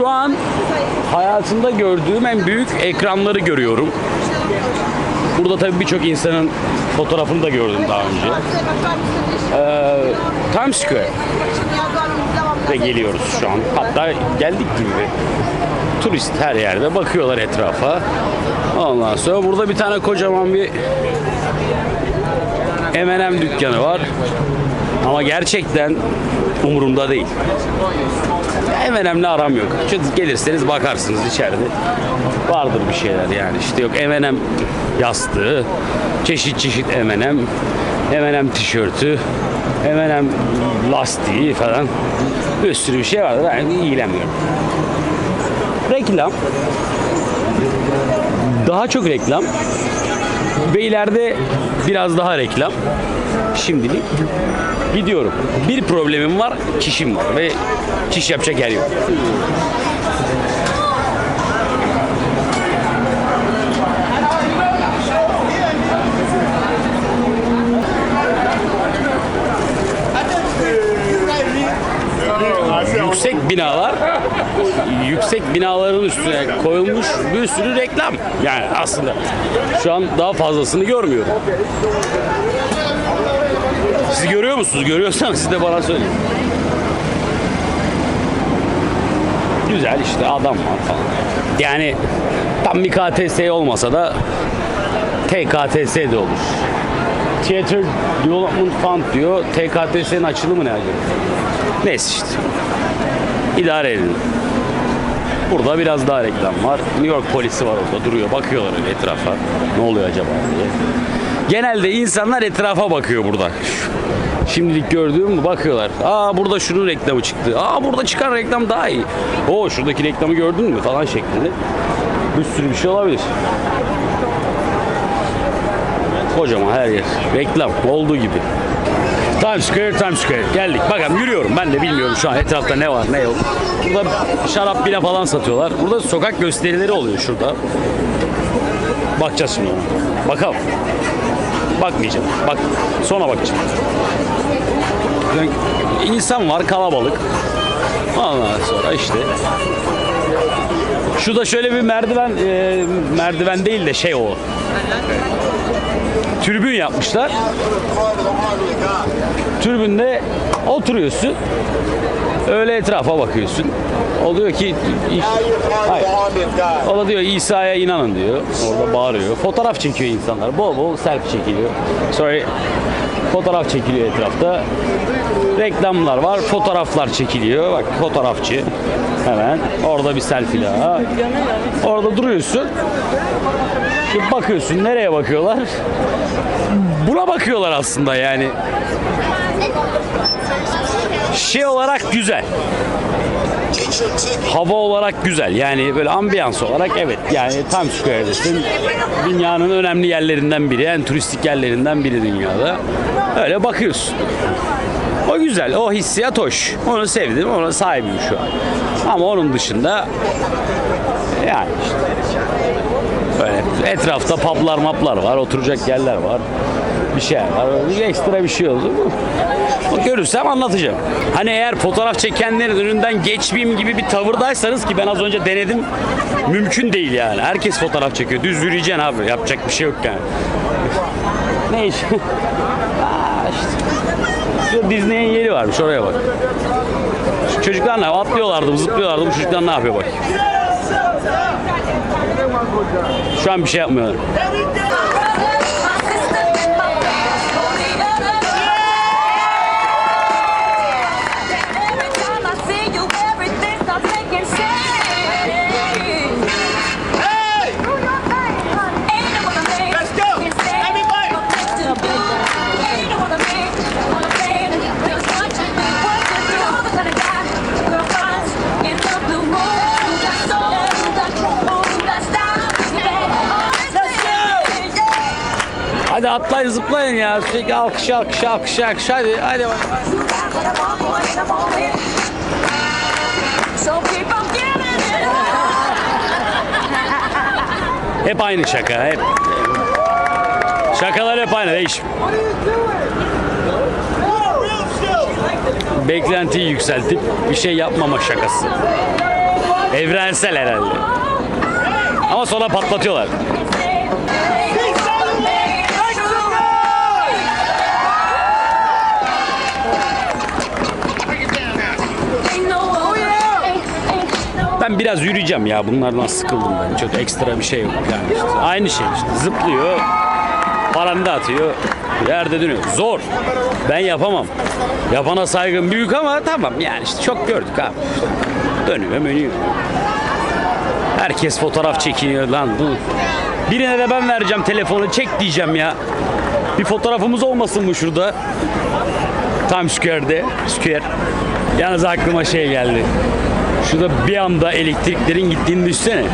Şu an hayatımda gördüğüm en büyük ekranları görüyorum. Burada tabii birçok insanın fotoğrafını da gördüm daha önce. Ee, Times Square ve geliyoruz şu an. Hatta geldik gibi. Turist her yerde bakıyorlar etrafa. Ondan sonra burada bir tane kocaman bir M&M dükkanı var. Ama gerçekten umurumda değil. M&M'le aram yok. Çünkü gelirseniz bakarsınız içeride. Vardır bir şeyler yani. İşte yok M&M yastığı, çeşit çeşit M&M, M&M tişörtü, M&M lastiği falan. Bir sürü bir şey vardır. Ben ilgilenmiyorum. Reklam. Daha çok reklam. Ve ileride biraz daha reklam. Şimdilik gidiyorum. Bir problemim var, çişim var ve çiş yapacak yer yok. Yüksek binalar, yüksek binaların üstüne koyulmuş bir sürü reklam. Yani aslında şu an daha fazlasını görmüyorum. Siz görüyor musunuz? Görüyorsanız siz de bana söyleyin. Güzel işte adam var falan. Yani tam bir KTS olmasa da TKTS de olur. Theater Development Fund diyor. TKTS'nin açılımı ne acaba? Neyse işte. İdare edin. Burada biraz daha reklam var. New York polisi var orada duruyor. Bakıyorlar öyle etrafa. Ne oluyor acaba diye. Genelde insanlar etrafa bakıyor burada. Şimdilik gördüğüm bakıyorlar. Aa burada şunun reklamı çıktı. Aa burada çıkan reklam daha iyi. Oo şuradaki reklamı gördün mü falan şeklinde. Bir sürü bir şey olabilir. Kocaman her yer. Reklam olduğu gibi. Times Square, Times Square. Geldik. Bakalım yürüyorum. Ben de bilmiyorum şu an etrafta ne var ne yok. Burada şarap bile falan satıyorlar. Burada sokak gösterileri oluyor şurada. Bakacağız şimdi ona. Bakalım. Bakmayacağım. Bak sonra bakacağım. Yani İnsan var kalabalık. Ondan sonra işte Şurada şöyle bir merdiven e, merdiven değil de şey o. Tribün yapmışlar. Tribünde oturuyorsun. Öyle etrafa bakıyorsun. O diyor ki Hayır. O da diyor İsa'ya inanın diyor. Orada bağırıyor. Fotoğraf çekiyor insanlar. Bol bol selfie çekiliyor. Sonra fotoğraf çekiliyor etrafta. Reklamlar var. Fotoğraflar çekiliyor. Bak fotoğrafçı. Hemen. Orada bir selfie daha. Orada duruyorsun. Bakıyorsun. Nereye bakıyorlar? Buna bakıyorlar aslında yani. Şey olarak güzel. Hava olarak güzel. Yani böyle ambiyans olarak evet. Yani Times Square'desin. Dünyanın önemli yerlerinden biri. En turistik yerlerinden biri dünyada. Öyle bakıyorsun. O güzel. O hissiyat hoş. Onu sevdim. Ona sahibim şu an. Ama onun dışında yani işte böyle etrafta publar maplar var. Oturacak yerler var. Bir şey var. Ekstra bir şey oldu görürsem anlatacağım. Hani eğer fotoğraf çekenlerin önünden geçmeyeyim gibi bir tavırdaysanız ki ben az önce denedim. Mümkün değil yani. Herkes fotoğraf çekiyor. Düz yürüyeceksin abi. Yapacak bir şey yok yani. ne iş? İşte. Disney'in yeri varmış oraya bak. Şu çocuklar ne? Atlıyorlardı, zıplıyorlardı. Bu çocuklar ne yapıyor bak. Şu an bir şey yapmıyorlar. Hadi atlayın zıplayın ya. Sürekli alkış alkış alkış alkış. Hadi hadi. bak. Hep aynı şaka. Hep. Şakalar hep aynı. Değiş. Beklentiyi yükseltip bir şey yapmama şakası. Evrensel herhalde. Ama sonra patlatıyorlar. Ben biraz yürüyeceğim ya. Bunlardan sıkıldım ben. Çok ekstra bir şey yok yani. işte. Aynı şey işte. Zıplıyor. Paranı atıyor. Yerde dönüyor. Zor. Ben yapamam. Yapana saygım büyük ama tamam yani işte çok gördük abi. Dönüyor dönüyor. Herkes fotoğraf çekiniyor lan bu. Birine de ben vereceğim telefonu çek diyeceğim ya. Bir fotoğrafımız olmasın mı şurada? Times Square'de. Square. Yalnız aklıma şey geldi. Şurada bir anda elektriklerin gittiğini düşsene.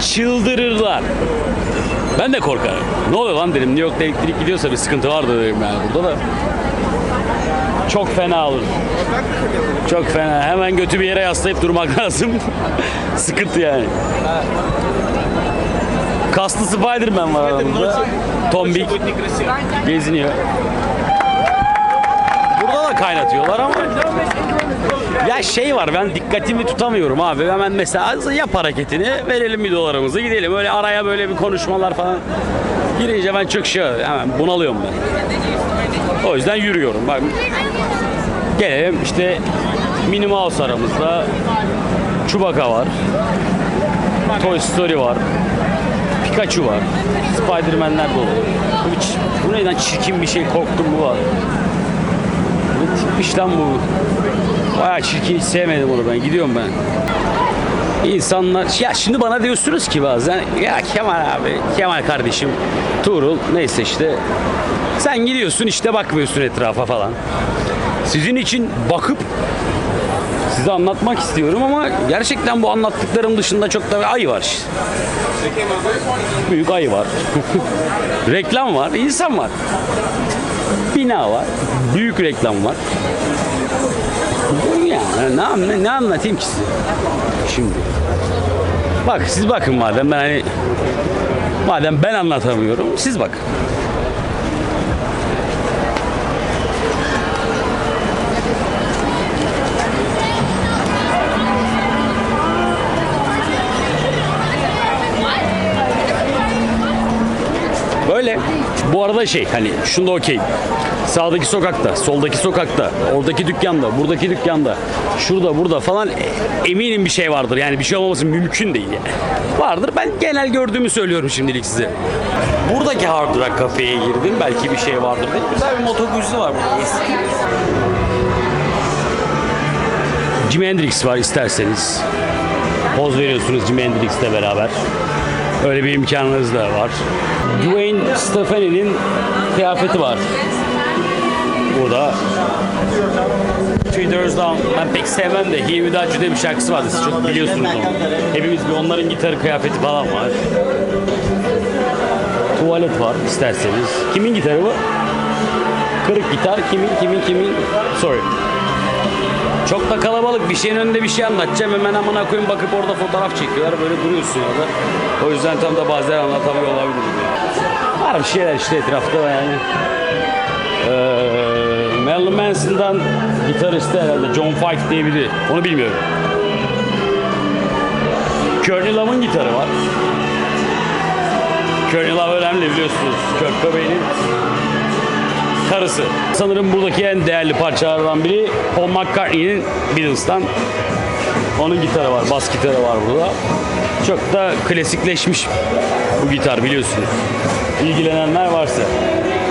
Çıldırırlar. Ben de korkarım. Ne oluyor lan dedim. New York'ta elektrik gidiyorsa bir sıkıntı vardı dedim yani burada da. Çok fena olur. Çok fena. Hemen götü bir yere yaslayıp durmak lazım. sıkıntı yani. Kaslı Spider-Man var aramızda. Tombik geziniyor. Burada da kaynatıyorlar ama ya şey var ben dikkatimi tutamıyorum abi. Hemen mesela yap hareketini verelim bir dolarımızı gidelim. Öyle araya böyle bir konuşmalar falan girince ben çok şey hemen bunalıyorum ben. O yüzden yürüyorum. Bak gelelim işte Minnie Mouse aramızda. Chewbacca var. Toy Story var. Pikachu var. Spider-Man'ler dolu. Bu, bu neyden çirkin bir şey korktum bu var. Ne tipmiş lan bu. Bayağı çirkin hiç sevmedim onu ben. Gidiyorum ben. İnsanlar ya şimdi bana diyorsunuz ki bazen ya Kemal abi, Kemal kardeşim, Tuğrul neyse işte sen gidiyorsun işte bakmıyorsun etrafa falan. Sizin için bakıp size anlatmak istiyorum ama gerçekten bu anlattıklarım dışında çok da bir ayı var. işte. Büyük ayı var. reklam var, insan var. Bina var, büyük reklam var. Ne, anla- ne anlatayım ki size? Şimdi. Bak siz bakın madem ben hani madem ben anlatamıyorum siz bakın. Bu arada şey hani şunda okey. Sağdaki sokakta, soldaki sokakta, oradaki dükkanda, buradaki dükkanda, şurada, burada falan eminim bir şey vardır. Yani bir şey olmaması mümkün değil yani. Vardır. Ben genel gördüğümü söylüyorum şimdilik size. Buradaki Hard Rock kafeye girdim. Belki bir şey vardır diye. Güzel bir Moto Guzzi var burada. Eski. Jimi Hendrix var isterseniz. Poz veriyorsunuz Jimi Hendrix'le beraber. Öyle bir imkanınız da var. Dwayne Stefani'nin kıyafeti var. Burada. Three Down. Ben pek sevmem de Here Without You diye bir şarkısı vardı. Siz çok biliyorsunuz onu. Hepimiz bir onların gitarı kıyafeti falan var. Tuvalet var isterseniz. Kimin gitarı bu? Kırık gitar. Kimin, kimin, kimin? Sorry. Çok da kalabalık bir şeyin önünde bir şey anlatacağım hemen amına koyayım bakıp orada fotoğraf çekiyorlar böyle duruyorsun orada. O yüzden tam da bazen anlatamıyor olabilirim. Yani. Var bir şeyler işte etrafta yani. Ee, Marilyn Manson'dan gitaristi herhalde John Fife diye biri. Onu bilmiyorum. Courtney Love'ın gitarı var. Courtney Love önemli biliyorsunuz. Kurt Cobain'in karısı. Sanırım buradaki en değerli parçalardan biri Paul McCartney'nin Beatles'tan. Onun gitarı var, bas gitarı var burada. Çok da klasikleşmiş bu gitar biliyorsunuz. İlgilenenler varsa.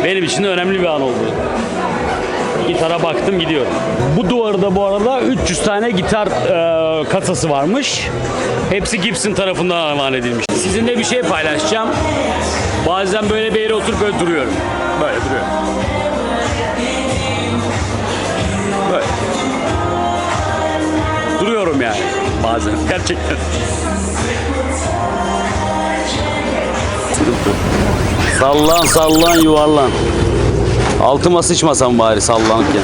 Benim için de önemli bir an oldu. Gitara baktım gidiyorum. Bu duvarda bu arada 300 tane gitar e, kasası varmış. Hepsi Gibson tarafından armağan edilmiş. Sizinle bir şey paylaşacağım. Bazen böyle bir yere oturup böyle duruyorum. Böyle duruyorum. Böyle. Duruyorum yani bazen gerçekten. Sallan sallan yuvarlan. Altıma sıçmasam bari sallanırken.